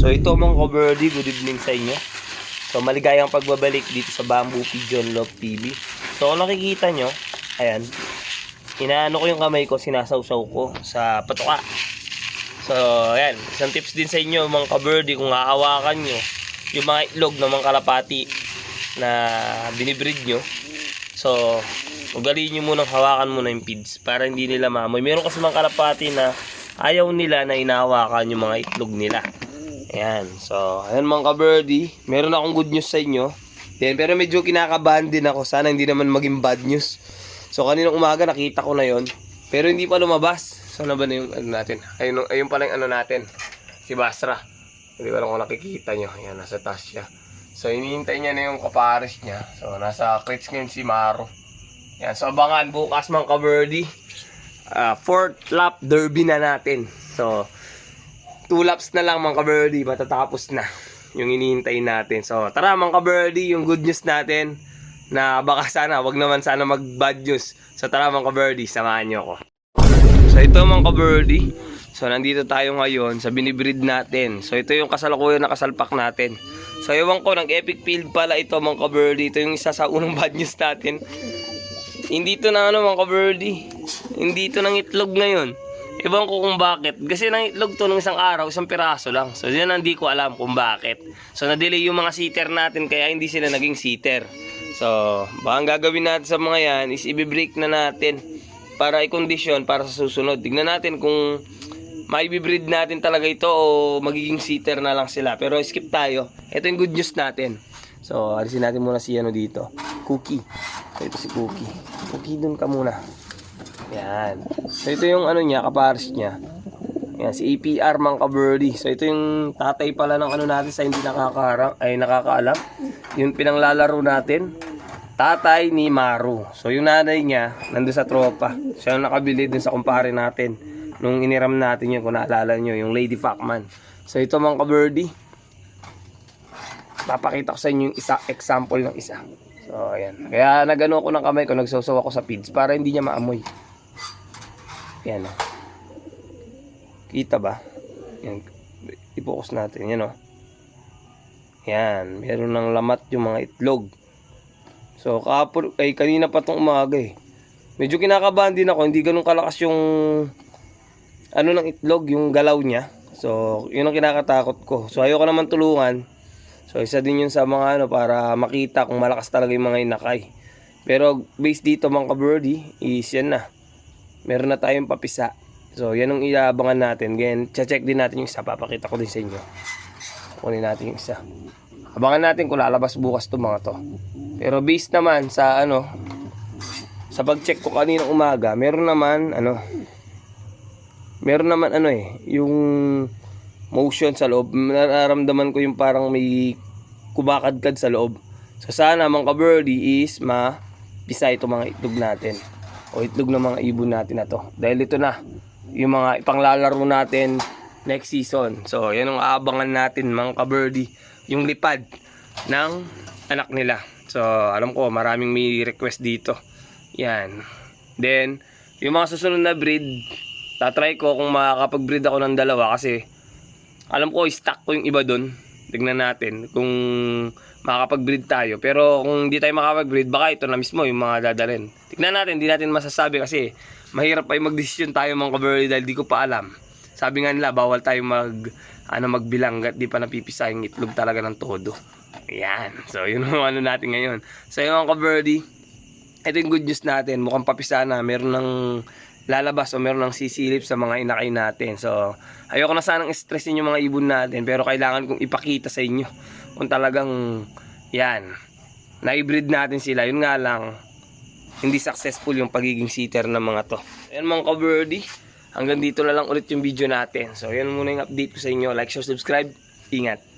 So ito mga kabirdie, good evening sa inyo. So maligayang pagbabalik dito sa Bamboo Pigeon Love TV. So kung nakikita nyo, ayan, inaano ko yung kamay ko, sinasawsaw ko sa patuka. So ayan, isang tips din sa inyo mga kabirdie kung hahawakan nyo yung mga itlog ng mga kalapati na binibreed nyo. So, ugaliin nyo munang hawakan muna yung feeds para hindi nila maamoy. Meron kasi mga kalapati na ayaw nila na inahawakan yung mga itlog nila. Ayan. So, ayan mga ka-birdie. Meron akong good news sa inyo. Yan, pero medyo kinakabahan din ako. Sana hindi naman maging bad news. So, kaninang umaga nakita ko na yon Pero hindi pa lumabas. Sana ba na yung ano natin? Ayun, ayun pala yung ano natin. Si Basra. Hindi ko alam kung nakikita nyo. Ayan, nasa taas siya. So, hinihintay niya na yung kapares niya. So, nasa crates ngayon si Maro. Yan, so abangan bukas mga ka-birdie. Ah, fourth lap derby na natin. So, two laps na lang mga ka-birdie, matatapos na yung inihintay natin. So, tara mga ka-birdie, yung good news natin na baka sana, wag naman sana mag bad news. So, tara mga ka-birdie, samahan niyo ako. So, ito mga ka-birdie. So, nandito tayo ngayon sa binibreed natin. So, ito yung kasalukuyan na kasalpak natin. So, ewan ko, nag-epic field pala ito mga ka-birdie. Ito yung isa sa unang bad news natin. Hindi to na ano mga ka-birdie. Hindi to ng itlog ngayon. Ewan ko kung bakit. Kasi nang itlog to ng isang araw, isang piraso lang. So, yan hindi ko alam kung bakit. So, na-delay yung mga seater natin kaya hindi sila naging seater. So, baka ang gagawin natin sa mga yan is i-break na natin para i-condition para sa susunod. Tignan natin kung maibibreed natin talaga ito o magiging seater na lang sila. Pero skip tayo. Ito yung good news natin. So, alisin natin muna si ano dito. Cookie. Ito si Cookie. Cookie, dun ka muna. Yan. So, ito yung ano niya, kapares niya. Yan, si APR Mang Birdie. So, ito yung tatay pala ng ano natin sa hindi nakakaharang, ay nakakaalam. Yung pinanglalaro natin. Tatay ni Maru. So, yung nanay niya, nandun sa tropa. Siya yung nakabili dun sa kumpare natin. Nung iniram natin yun, kung naalala nyo, yung Lady Facman. So, ito Mang Birdie. Papakita ko sa inyo yung isa, example ng isa. So, ayan. Kaya nagano ako ng kamay ko, nagsusaw ako sa feeds para hindi niya maamoy. Ayan o. Kita ba? Yan. I-focus natin. Yan o. Yan. Meron ng lamat yung mga itlog. So, kapon, ay kanina pa tong umaga eh. Medyo kinakabahan din ako. Hindi ganun kalakas yung ano ng itlog, yung galaw niya. So, yun ang kinakatakot ko. So, ayoko naman tulungan. So, isa din yun sa mga ano para makita kung malakas talaga yung mga inakay. Pero, based dito mga ka-birdie, is yan na. Meron na tayong papisa. So, yan ang iabangan natin. Again, check din natin yung isa. Papakita ko din sa inyo. Kunin natin yung isa. Abangan natin kung lalabas bukas to mga to. Pero based naman sa ano, sa pag-check ko kaninang umaga, meron naman ano, meron naman ano eh, yung motion sa loob. Nararamdaman ko yung parang may kumakadkad sa loob. So sana mga ka-birdie is mapisa ito mga itlog natin. O itlog ng mga ibon natin na to. Dahil ito na, yung mga ipanglalaro natin next season. So yan ang aabangan natin mga ka-birdie. Yung lipad ng anak nila. So alam ko maraming may request dito. Yan. Then, yung mga susunod na breed, tatry ko kung makakapag-breed ako ng dalawa kasi alam ko stock ko yung iba doon. Tignan natin kung makakapag-breed tayo. Pero kung hindi tayo makakapag-breed, baka ito na mismo yung mga dadalhin. Tignan natin, hindi natin masasabi kasi mahirap pa yung mag-decision tayo mga kabarli dahil di ko pa alam. Sabi nga nila, bawal tayo mag, ano, magbilang at di pa napipisa yung itlog talaga ng todo. Ayan. So, yun ang ano natin ngayon. So, yung mga kabarli, ito yung good news natin. Mukhang papisa na. Meron ng lalabas o meron ng sisilip sa mga inakay natin. So, ayoko na sanang stressin yung mga ibon natin. Pero kailangan kong ipakita sa inyo kung talagang yan. Na-breed natin sila. Yun nga lang, hindi successful yung pagiging seater ng mga to. Ayan mga ka-birdie. Hanggang dito na lang ulit yung video natin. So, yan muna yung update ko sa inyo. Like, share, subscribe. Ingat.